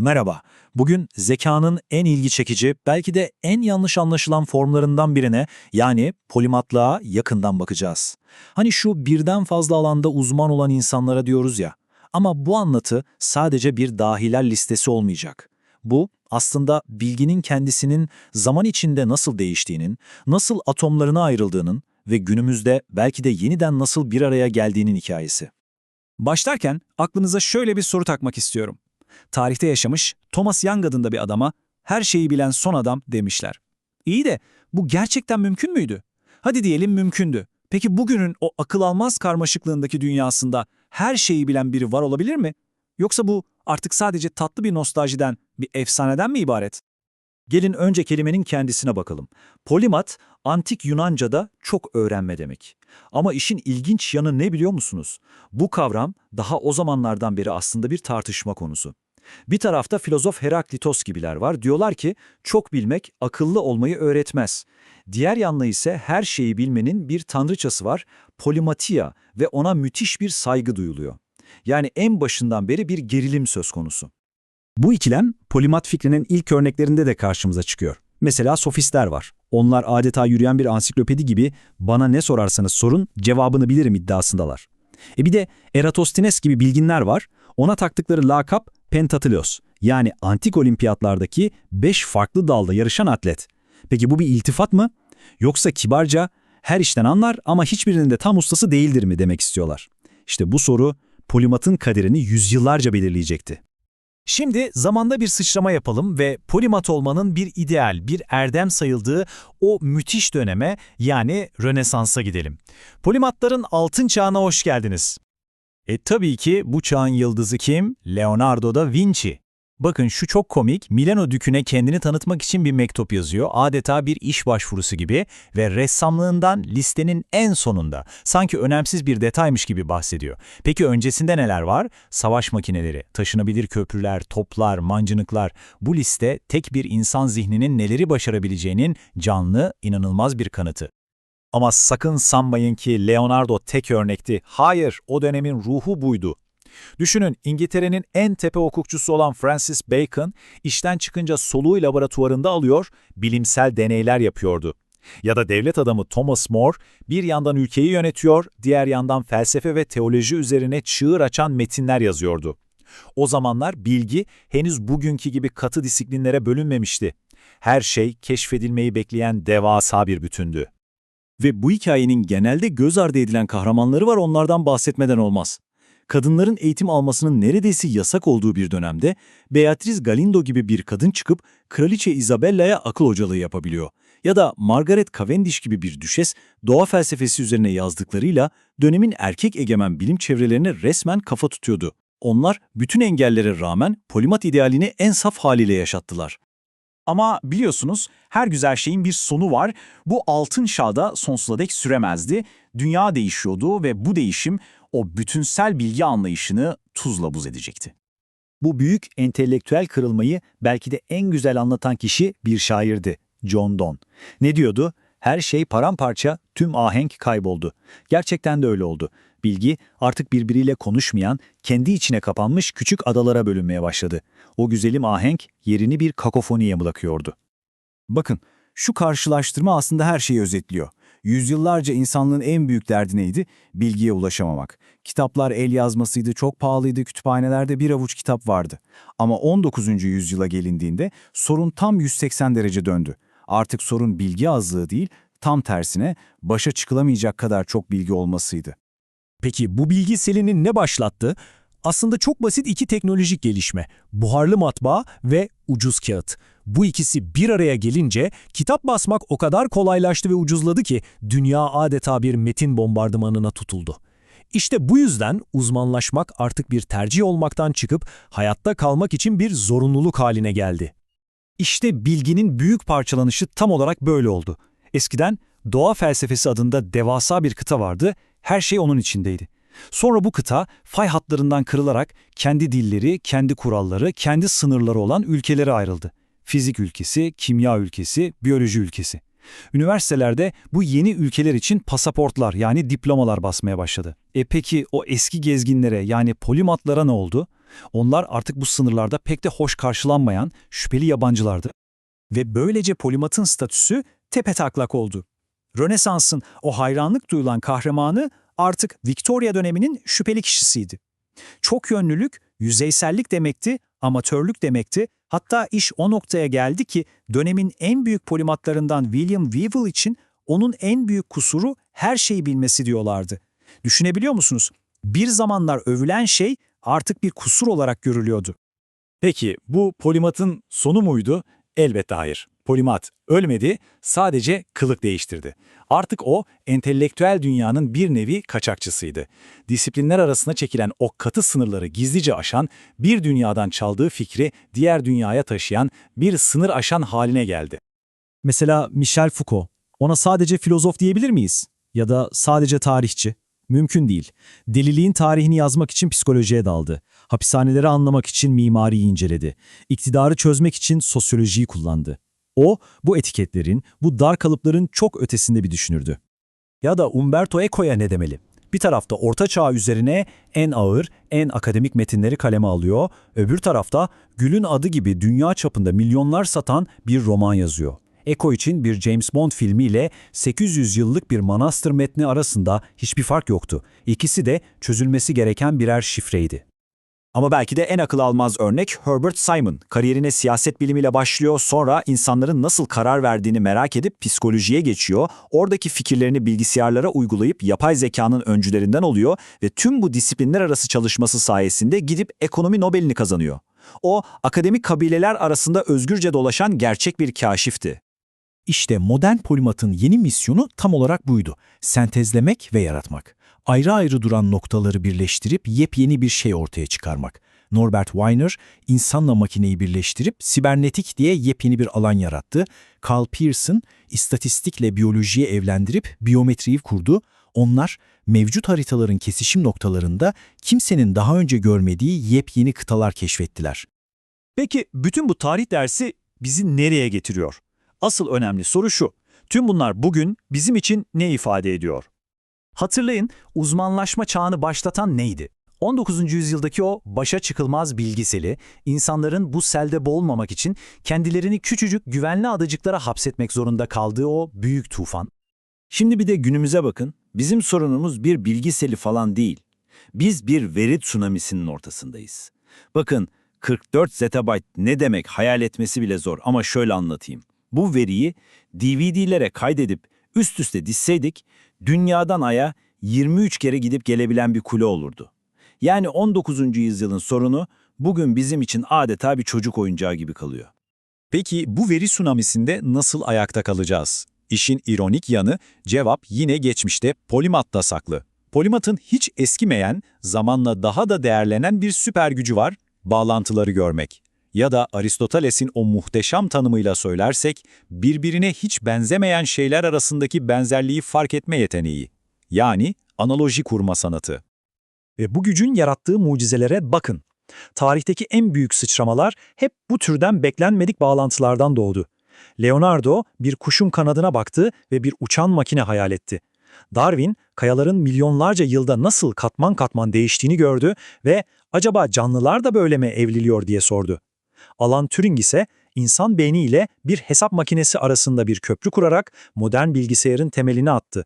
Merhaba. Bugün zekanın en ilgi çekici, belki de en yanlış anlaşılan formlarından birine yani polimatlığa yakından bakacağız. Hani şu birden fazla alanda uzman olan insanlara diyoruz ya. Ama bu anlatı sadece bir dahiler listesi olmayacak. Bu aslında bilginin kendisinin zaman içinde nasıl değiştiğinin, nasıl atomlarına ayrıldığının ve günümüzde belki de yeniden nasıl bir araya geldiğinin hikayesi. Başlarken aklınıza şöyle bir soru takmak istiyorum. Tarihte yaşamış Thomas Young adında bir adama her şeyi bilen son adam demişler. İyi de bu gerçekten mümkün müydü? Hadi diyelim mümkündü. Peki bugünün o akıl almaz karmaşıklığındaki dünyasında her şeyi bilen biri var olabilir mi? Yoksa bu artık sadece tatlı bir nostaljiden, bir efsaneden mi ibaret? Gelin önce kelimenin kendisine bakalım. Polimat, antik Yunanca'da çok öğrenme demek. Ama işin ilginç yanı ne biliyor musunuz? Bu kavram daha o zamanlardan beri aslında bir tartışma konusu. Bir tarafta filozof Heraklitos gibiler var. Diyorlar ki çok bilmek akıllı olmayı öğretmez. Diğer yanlı ise her şeyi bilmenin bir tanrıçası var, polimatia ve ona müthiş bir saygı duyuluyor. Yani en başından beri bir gerilim söz konusu. Bu ikilem polimat fikrinin ilk örneklerinde de karşımıza çıkıyor. Mesela sofistler var. Onlar adeta yürüyen bir ansiklopedi gibi bana ne sorarsanız sorun cevabını bilirim iddiasındalar. E bir de Eratosthenes gibi bilginler var. Ona taktıkları lakap Pentathlon yani antik olimpiyatlardaki 5 farklı dalda yarışan atlet. Peki bu bir iltifat mı? Yoksa kibarca her işten anlar ama hiçbirinin de tam ustası değildir mi demek istiyorlar? İşte bu soru polimatın kaderini yüzyıllarca belirleyecekti. Şimdi zamanda bir sıçrama yapalım ve polimat olmanın bir ideal, bir erdem sayıldığı o müthiş döneme yani Rönesans'a gidelim. Polimatların altın çağına hoş geldiniz. E tabii ki bu çağın yıldızı kim? Leonardo da Vinci. Bakın şu çok komik, Milano Dükü'ne kendini tanıtmak için bir mektup yazıyor, adeta bir iş başvurusu gibi ve ressamlığından listenin en sonunda, sanki önemsiz bir detaymış gibi bahsediyor. Peki öncesinde neler var? Savaş makineleri, taşınabilir köprüler, toplar, mancınıklar. Bu liste tek bir insan zihninin neleri başarabileceğinin canlı, inanılmaz bir kanıtı. Ama sakın sanmayın ki Leonardo tek örnekti. Hayır, o dönemin ruhu buydu. Düşünün İngiltere'nin en tepe hukukçusu olan Francis Bacon işten çıkınca soluğu laboratuvarında alıyor, bilimsel deneyler yapıyordu. Ya da devlet adamı Thomas More bir yandan ülkeyi yönetiyor, diğer yandan felsefe ve teoloji üzerine çığır açan metinler yazıyordu. O zamanlar bilgi henüz bugünkü gibi katı disiplinlere bölünmemişti. Her şey keşfedilmeyi bekleyen devasa bir bütündü. Ve bu hikayenin genelde göz ardı edilen kahramanları var onlardan bahsetmeden olmaz. Kadınların eğitim almasının neredeyse yasak olduğu bir dönemde Beatrice Galindo gibi bir kadın çıkıp Kraliçe Isabella'ya akıl hocalığı yapabiliyor. Ya da Margaret Cavendish gibi bir düşes doğa felsefesi üzerine yazdıklarıyla dönemin erkek egemen bilim çevrelerine resmen kafa tutuyordu. Onlar bütün engellere rağmen polimat idealini en saf haliyle yaşattılar. Ama biliyorsunuz her güzel şeyin bir sonu var. Bu altın çağda sonsuza dek süremezdi. Dünya değişiyordu ve bu değişim o bütünsel bilgi anlayışını tuzla buz edecekti. Bu büyük entelektüel kırılmayı belki de en güzel anlatan kişi bir şairdi, John Donne. Ne diyordu? Her şey paramparça, tüm ahenk kayboldu. Gerçekten de öyle oldu. Bilgi artık birbiriyle konuşmayan, kendi içine kapanmış küçük adalara bölünmeye başladı. O güzelim ahenk yerini bir kakofoniye bırakıyordu. Bakın, şu karşılaştırma aslında her şeyi özetliyor. Yüzyıllarca insanlığın en büyük derdi neydi? Bilgiye ulaşamamak. Kitaplar el yazmasıydı, çok pahalıydı, kütüphanelerde bir avuç kitap vardı. Ama 19. yüzyıla gelindiğinde sorun tam 180 derece döndü. Artık sorun bilgi azlığı değil, tam tersine başa çıkılamayacak kadar çok bilgi olmasıydı. Peki bu bilgi selini ne başlattı? Aslında çok basit iki teknolojik gelişme. Buharlı matbaa ve ucuz kağıt. Bu ikisi bir araya gelince kitap basmak o kadar kolaylaştı ve ucuzladı ki dünya adeta bir metin bombardımanına tutuldu. İşte bu yüzden uzmanlaşmak artık bir tercih olmaktan çıkıp hayatta kalmak için bir zorunluluk haline geldi. İşte bilginin büyük parçalanışı tam olarak böyle oldu. Eskiden doğa felsefesi adında devasa bir kıta vardı, her şey onun içindeydi. Sonra bu kıta fay hatlarından kırılarak kendi dilleri, kendi kuralları, kendi sınırları olan ülkelere ayrıldı. Fizik ülkesi, kimya ülkesi, biyoloji ülkesi. Üniversitelerde bu yeni ülkeler için pasaportlar yani diplomalar basmaya başladı. E peki o eski gezginlere yani polimatlara ne oldu? Onlar artık bu sınırlarda pek de hoş karşılanmayan şüpheli yabancılardı. Ve böylece polimatın statüsü tepetaklak oldu. Rönesans'ın o hayranlık duyulan kahramanı artık Victoria döneminin şüpheli kişisiydi. Çok yönlülük, yüzeysellik demekti, amatörlük demekti. Hatta iş o noktaya geldi ki dönemin en büyük polimatlarından William Weevil için onun en büyük kusuru her şeyi bilmesi diyorlardı. Düşünebiliyor musunuz? Bir zamanlar övülen şey artık bir kusur olarak görülüyordu. Peki bu polimatın sonu muydu? Elbette hayır. Polimat ölmedi, sadece kılık değiştirdi. Artık o, entelektüel dünyanın bir nevi kaçakçısıydı. Disiplinler arasına çekilen o katı sınırları gizlice aşan, bir dünyadan çaldığı fikri diğer dünyaya taşıyan bir sınır aşan haline geldi. Mesela Michel Foucault. Ona sadece filozof diyebilir miyiz? Ya da sadece tarihçi? Mümkün değil. Deliliğin tarihini yazmak için psikolojiye daldı. Hapishaneleri anlamak için mimariyi inceledi. İktidarı çözmek için sosyolojiyi kullandı. O, bu etiketlerin, bu dar kalıpların çok ötesinde bir düşünürdü. Ya da Umberto Eco'ya ne demeli? Bir tarafta Orta Çağ üzerine en ağır, en akademik metinleri kaleme alıyor, öbür tarafta Gül'ün adı gibi dünya çapında milyonlar satan bir roman yazıyor. Eco için bir James Bond filmiyle 800 yıllık bir manastır metni arasında hiçbir fark yoktu. İkisi de çözülmesi gereken birer şifreydi. Ama belki de en akıl almaz örnek Herbert Simon. Kariyerine siyaset bilimiyle başlıyor, sonra insanların nasıl karar verdiğini merak edip psikolojiye geçiyor. Oradaki fikirlerini bilgisayarlara uygulayıp yapay zekanın öncülerinden oluyor ve tüm bu disiplinler arası çalışması sayesinde gidip ekonomi Nobel'ini kazanıyor. O, akademik kabileler arasında özgürce dolaşan gerçek bir kaşifti. İşte modern polimatın yeni misyonu tam olarak buydu. Sentezlemek ve yaratmak. Ayrı ayrı duran noktaları birleştirip yepyeni bir şey ortaya çıkarmak. Norbert Wiener, insanla makineyi birleştirip sibernetik diye yepyeni bir alan yarattı. Carl Pearson, istatistikle biyolojiyi evlendirip biyometriyi kurdu. Onlar, mevcut haritaların kesişim noktalarında kimsenin daha önce görmediği yepyeni kıtalar keşfettiler. Peki bütün bu tarih dersi bizi nereye getiriyor? Asıl önemli soru şu. Tüm bunlar bugün bizim için ne ifade ediyor? Hatırlayın, uzmanlaşma çağını başlatan neydi? 19. yüzyıldaki o başa çıkılmaz bilgiseli, insanların bu selde boğulmamak için kendilerini küçücük güvenli adacıklara hapsetmek zorunda kaldığı o büyük tufan. Şimdi bir de günümüze bakın. Bizim sorunumuz bir bilgi seli falan değil. Biz bir veri tsunamisinin ortasındayız. Bakın 44 zettabyte ne demek hayal etmesi bile zor ama şöyle anlatayım. Bu veriyi DVD'lere kaydedip üst üste dizseydik dünyadan aya 23 kere gidip gelebilen bir kule olurdu. Yani 19. yüzyılın sorunu bugün bizim için adeta bir çocuk oyuncağı gibi kalıyor. Peki bu veri tsunamisinde nasıl ayakta kalacağız? İşin ironik yanı cevap yine geçmişte polimatta saklı. Polimatın hiç eskimeyen, zamanla daha da değerlenen bir süper gücü var, bağlantıları görmek. Ya da Aristoteles'in o muhteşem tanımıyla söylersek, birbirine hiç benzemeyen şeyler arasındaki benzerliği fark etme yeteneği. Yani analoji kurma sanatı. Ve bu gücün yarattığı mucizelere bakın. Tarihteki en büyük sıçramalar hep bu türden beklenmedik bağlantılardan doğdu. Leonardo bir kuşun kanadına baktı ve bir uçan makine hayal etti. Darwin, kayaların milyonlarca yılda nasıl katman katman değiştiğini gördü ve acaba canlılar da böyle mi evriliyor diye sordu. Alan Turing ise insan beyniyle bir hesap makinesi arasında bir köprü kurarak modern bilgisayarın temelini attı.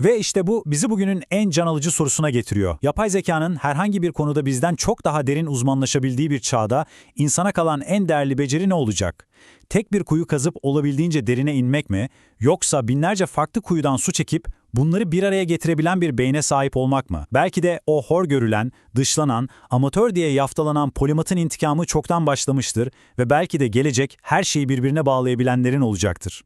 Ve işte bu bizi bugünün en can alıcı sorusuna getiriyor. Yapay zekanın herhangi bir konuda bizden çok daha derin uzmanlaşabildiği bir çağda insana kalan en değerli beceri ne olacak? Tek bir kuyu kazıp olabildiğince derine inmek mi? Yoksa binlerce farklı kuyudan su çekip bunları bir araya getirebilen bir beyne sahip olmak mı? Belki de o hor görülen, dışlanan, amatör diye yaftalanan polimatın intikamı çoktan başlamıştır ve belki de gelecek her şeyi birbirine bağlayabilenlerin olacaktır.